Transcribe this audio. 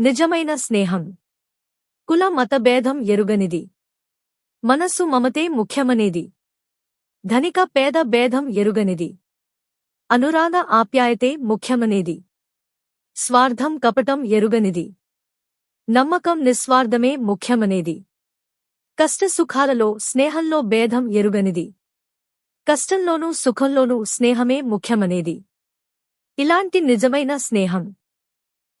నిజమైన స్నేహం. కుల మతభేదం ఎరుగనిది. మనస్సు మమతే ముఖ్యమనేది. ధనిక పేద భేదం ఎరుగనిది. అనురాగ ఆప్యాయతే ముఖ్యమనేది. స్వార్థం కపటం ఎరుగనిది. నమ్మకం నిస్వార్థమే ముఖ్యమనేది. కష్టసుఖాలలో స్నేహంలో భేదం ఎరుగనిది. కష్టంలోనూ సుఖంలోనూ స్నేహమే ముఖ్యమనేది. ఇలాంటి నిజమైన స్నేహం.